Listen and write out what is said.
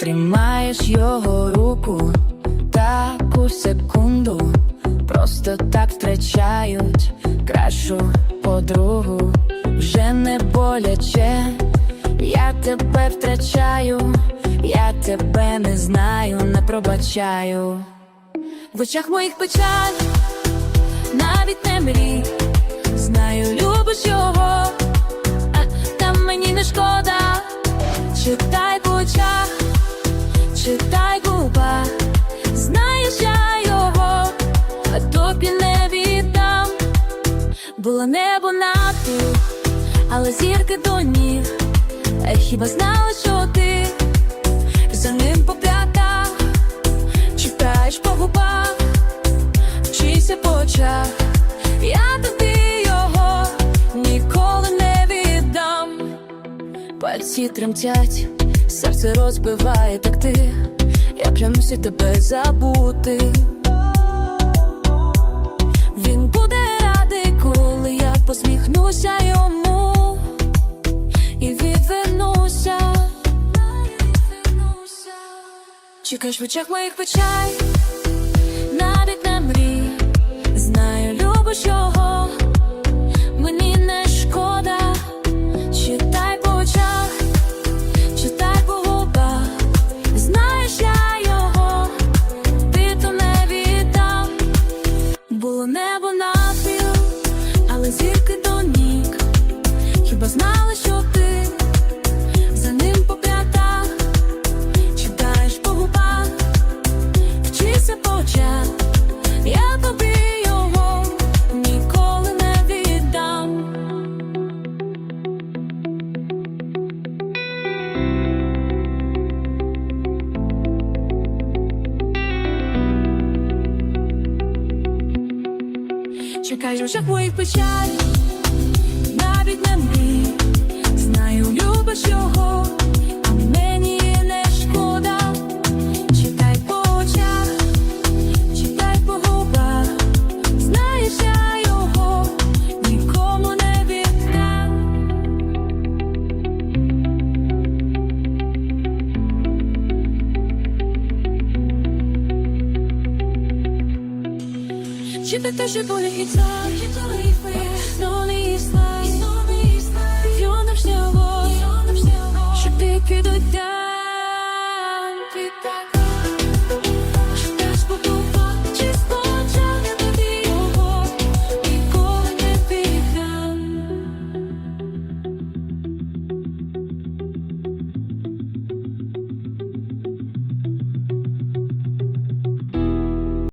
Тримаєш його руку таку секунду, просто так втрачають кращу подругу, вже не боляче, я тебе втрачаю, я тебе не знаю, не пробачаю. В очах моїх печаль, навіть не мрій, знаю, любиш його, а там мені не шкода, читай по очах. Читай губа, знаєш я його, а тобі не віддам. Було небо навпіл, але зірки до ніг. А хіба знала, що ти за ним по п'ятах, читаєш по губах, вчися по очах. Я тобі його ніколи не віддам. Пальці тремтять, серце розбиває так ти, я мусив тебе забути. Він буде радий, коли я посміхнуся йому і відвернуся. Чекаєш в очах моїх печаль, знаю, мені не шкода. Читай по очах, читай по губах, знаєш я його, ти то не віддам. Було небо навпіл, але зірки до ніг. Хіба знала, що Чекай, в очах моїх печаль, навіть не мрій, Читай те, що болі і так, і тарифи, но не іслай, но не іслай, юним снігом, юним снігом, що ти кидай там, ти так